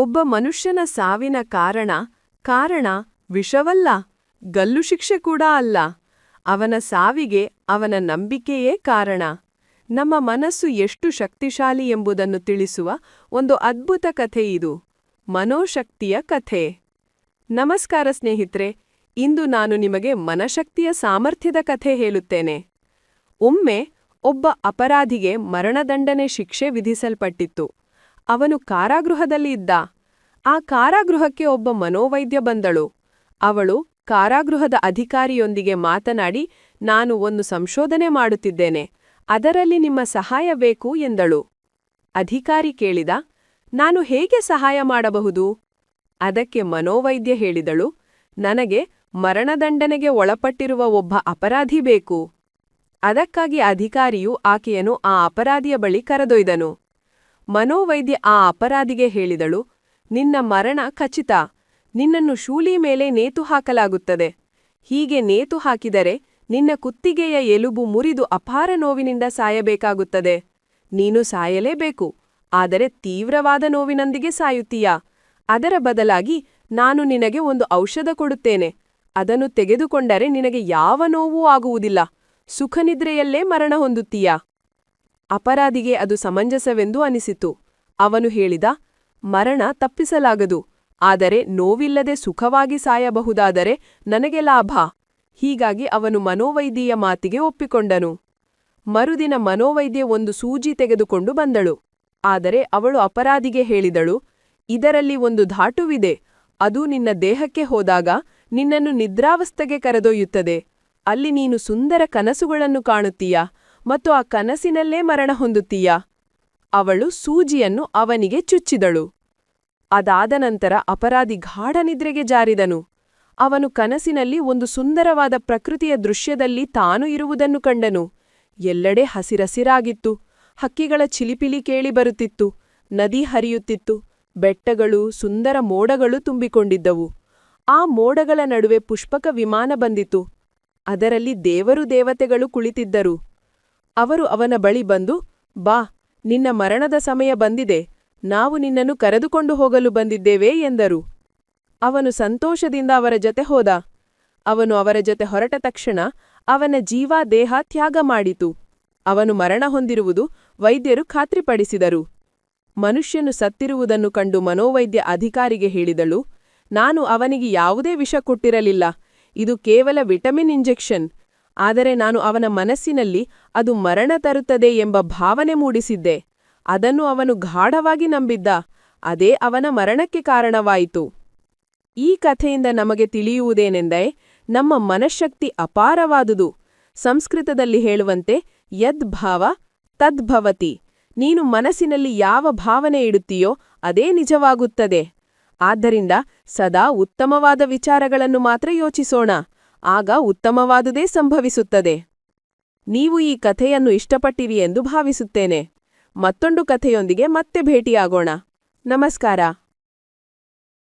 ಒಬ್ಬ ಮನುಷ್ಯನ ಸಾವಿನ ಕಾರಣ ಕಾರಣ ವಿಷವಲ್ಲ, ಗಲ್ಲು ಶಿಕ್ಷೆ ಕೂಡ ಅಲ್ಲ. ಅವನ ಸಾವಿಗೆ ಅವನ ನಂಬಿಕೆಯೇ ಕಾರಣ. ನಮ್ಮ ಮನಸ್ಸು ಎಷ್ಟು ಶಕ್ತಿಶಾಲಿ ಎಂಬುದನ್ನು ತಿಳಿಸುವ ಒಂದು ಅದ್ಭುತ ಕಥೆ ಇದು. ಮನೋಶಕ್ತಿಯ ಕಥೆ. ನಮಸ್ಕಾರ ಸ್ನೇಹಿತರೆ, ಇಂದು ನಾನು ನಿಮಗೆ ಮನಶಕ್ತಿಯ ಸಾಮರ್ಥ್ಯದ ಕಥೆ ಹೇಳುತ್ತೇನೆ. ಒಮ್ಮೆ ಒಬ್ಬ ಅಪರಾಧಿಗೆ ಮರಣದಂಡನೆ ಶಿಕ್ಷೆ ವಿಧಿಸಲ್ಪಟ್ಟಿತ್ತು. ಅವನು ಕಾರಾಗೃಹದಲ್ಲಿ ಇದ್ದ. ಆ ಕಾರಾಗೃಹಕ್ಕೆ ಒಬ್ಬ ಮನೋವೈದ್ಯ ಬಂದಳು. ಅವಳು ಕಾರಾಗೃಹದ ಅಧಿಕಾರಿಯೊಂದಿಗೆ ಮಾತನಾಡಿ, ನಾನು ಒಂದು ಸಂಶೋಧನೆ ಮಾಡುತ್ತಿದ್ದೇನೆ, ಅದರಲ್ಲಿ ನಿಮ್ಮ ಸಹಾಯ ಬೇಕು ಎಂದಳು. ಅಧಿಕಾರಿ ಕೇಳಿದ, ನಾನು ಹೇಗೆ ಸಹಾಯ ಮಾಡಬಹುದು? ಅದಕ್ಕೆ ಮನೋವೈದ್ಯ ಹೇಳಿದಳು, ನನಗೆ ಮರಣದಂಡನೆಗೆ ಒಳಪಟ್ಟಿರುವ ಒಬ್ಬ ಅಪರಾಧಿ ಬೇಕು. ಅದಕ್ಕಾಗಿ ಅಧಿಕಾರಿಯು ಆಕೆಯನ್ನು ಆ ಅಪರಾಧಿಯ ಬಳಿ ಕರೆದೊಯ್ದನು. ಮನೋವೈದ್ಯ ಆ ಅಪರಾಧಿಗೆ ಹೇಳಿದಳು, ನಿನ್ನ ಮರಣ ಖಚಿತ, ನಿನ್ನನ್ನು ಶೂಲಿ ಮೇಲೆ ನೇತು ಹಾಕಲಾಗುತ್ತದೆ. ಹೀಗೆ ನೇತು ಹಾಕಿದರೆ ನಿನ್ನ ಕುತ್ತಿಗೆಯ ಎಲುಬು ಮುರಿದು ಅಪಾರ ನೋವಿನಿಂದ ಸಾಯಬೇಕಾಗುತ್ತದೆ. ನೀನು ಸಾಯಲೇಬೇಕು, ಆದರೆ ತೀವ್ರವಾದ ನೋವಿನೊಂದಿಗೆ ಸಾಯುತ್ತೀಯಾ? ಅದರ ಬದಲಾಗಿ ನಾನು ನಿನಗೆ ಒಂದು ಔಷಧ ಕೊಡುತ್ತೇನೆ, ಅದನ್ನು ತೆಗೆದುಕೊಂಡರೆ ನಿನಗೆ ಯಾವ ನೋವೂ ಆಗುವುದಿಲ್ಲ. ಸುಖನಿದ್ರೆಯಲ್ಲೇ ಮರಣ ಹೊಂದುತ್ತೀಯಾ? ಅಪರಾಧಿಗೆ ಅದು ಸಮಂಜಸವೆಂದು ಅನಿಸಿತು. ಅವನು ಹೇಳಿದ, ಮರಣ ತಪ್ಪಿಸಲಾಗದು. ಆದರೆ ನೋವಿಲ್ಲದೆ ಸುಖವಾಗಿ ಸಾಯಬಹುದಾದರೆ ನನಗೆ ಲಾಭ. ಹೀಗಾಗಿ ಅವನು ಮನೋವೈದ್ಯೆಯ ಮಾತಿಗೆ ಒಪ್ಪಿಕೊಂಡನು. ಮರುದಿನ ಮನೋವೈದ್ಯೆ ಒಂದು ಸೂಜಿ ತೆಗೆದುಕೊಂಡು ಬಂದಳು. ಆದರೆ ಅವಳು ಅಪರಾಧಿಗೆ ಹೇಳಿದಳು, ಇದರಲ್ಲಿ ಒಂದು ಧಾಟುವಿದೆ. ಅದು ನಿನ್ನ ದೇಹಕ್ಕೆ ಹೋದಾಗ ನಿನ್ನನ್ನು ನಿದ್ರಾವಸ್ಥೆಗೆ ಕರೆದೊಯ್ಯುತ್ತದೆ. ಅಲ್ಲಿ ನೀನು ಸುಂದರ ಕನಸುಗಳನ್ನು ಕಾಣುತ್ತೀಯಾ? ಮತ್ತು ಆ ಕನಸಿನಲ್ಲೇ ಮರಣ ಹೊಂದುತ್ತೀಯಾ. ಅವಳು ಸೂಜಿಯನ್ನು ಅವನಿಗೆ ಚುಚ್ಚಿದಳು. ಅದಾದ ನಂತರ ಅಪರಾಧಿ ಗಾಢನಿದ್ರೆಗೆ ಜಾರಿದನು. ಅವನು ಕನಸಿನಲ್ಲಿ ಒಂದು ಸುಂದರವಾದ ಪ್ರಕೃತಿಯ ದೃಶ್ಯದಲ್ಲಿ ತಾನು ಇರುವುದನ್ನು ಕಂಡನು. ಎಲ್ಲೆಡೆ ಹಸಿರಸಿರಾಗಿತ್ತು. ಹಕ್ಕಿಗಳ ಚಿಲಿಪಿಲಿ ಕೇಳಿ ಬರುತ್ತಿತ್ತು. ನದಿ ಹರಿಯುತ್ತಿತ್ತು. ಬೆಟ್ಟಗಳು, ಸುಂದರ ಮೋಡಗಳು ತುಂಬಿಕೊಂಡಿದ್ದವು. ಆ ಮೋಡಗಳ ನಡುವೆ ಪುಷ್ಪಕ ವಿಮಾನ ಬಂದಿತು. ಅದರಲ್ಲಿ ದೇವರು ದೇವತೆಗಳು ಕುಳಿತಿದ್ದರು. ಅವರು ಅವನ ಬಳಿ ಬಂದು, ಬಾ, ನಿನ್ನ ಮರಣದ ಸಮಯ ಬಂದಿದೆ, ನಾವು ನಿನ್ನನ್ನು ಕರೆದುಕೊಂಡು ಹೋಗಲು ಬಂದಿದ್ದೇವೆ ಎಂದರು. ಅವನು ಸಂತೋಷದಿಂದ ಅವರ ಜೊತೆ ಹೋದ. ಅವನು ಅವರ ಜೊತೆ ಹೊರಟ ತಕ್ಷಣ ಅವನ ಜೀವ ದೇಹ ತ್ಯಾಗ ಮಾಡಿತು. ಅವನು ಮರಣ ಹೊಂದಿರುವುದು ವೈದ್ಯರು ಖಾತ್ರಿಪಡಿಸಿದರು. ಮನುಷ್ಯನು ಸತ್ತಿರುವುದನ್ನು ಕಂಡು ಮನೋವೈದ್ಯ ಅಧಿಕಾರಿಗೆ ಹೇಳಿದಳು, ನಾನು ಅವನಿಗೆ ಯಾವುದೇ ವಿಷ ಕೊಟ್ಟಿರಲಿಲ್ಲ, ಇದು ಕೇವಲ ವಿಟಮಿನ್ ಇಂಜೆಕ್ಷನ್ ಆದರೆ ನಾನು ಅವನ ಮನಸ್ಸಿನಲ್ಲಿ ಅದು ಮರಣ ತರುತ್ತದೆ ಎಂಬ ಭಾವನೆ ಮೂಡಿಸಿದ್ದೆ. ಅದನ್ನು ಅವನು ಗಾಢವಾಗಿ ನಂಬಿದ್ದ. ಅದೇ ಅವನ ಮರಣಕ್ಕೆ ಕಾರಣವಾಯಿತು. ಈ ಕಥೆಯಿಂದ ನಮಗೆ ತಿಳಿಯುವುದೇನೆಂದರೆ, ನಮ್ಮ ಮನಃಶಕ್ತಿ ಅಪಾರವಾದುದು. ಸಂಸ್ಕೃತದಲ್ಲಿ ಹೇಳುವಂತೆ ಯದ್ಭಾವ ತದ್ಭವತಿ ನೀನು ಮನಸ್ಸಿನಲ್ಲಿ ಯಾವ ಭಾವನೆ ಇಡುತ್ತೀಯೋ, ಅದೇ ನಿಜವಾಗುತ್ತದೆ. ಆದ್ದರಿಂದ ಸದಾ ಉತ್ತಮವಾದ ವಿಚಾರಗಳನ್ನು ಮಾತ್ರ ಯೋಚಿಸೋಣ. ಆಗ ಉತ್ತಮವಾದುದೇ ಸಂಭವಿಸುತ್ತದೆ. ನೀವು ಈ ಕಥೆಯನ್ನು ಇಷ್ಟಪಟ್ಟಿರಿ ಎಂದು ಭಾವಿಸುತ್ತೇನೆ. ಮತ್ತೊಂದು ಕಥೆಯೊಂದಿಗೆ ಮತ್ತೆ ಭೇಟಿಯಾಗೋಣ. ನಮಸ್ಕಾರ.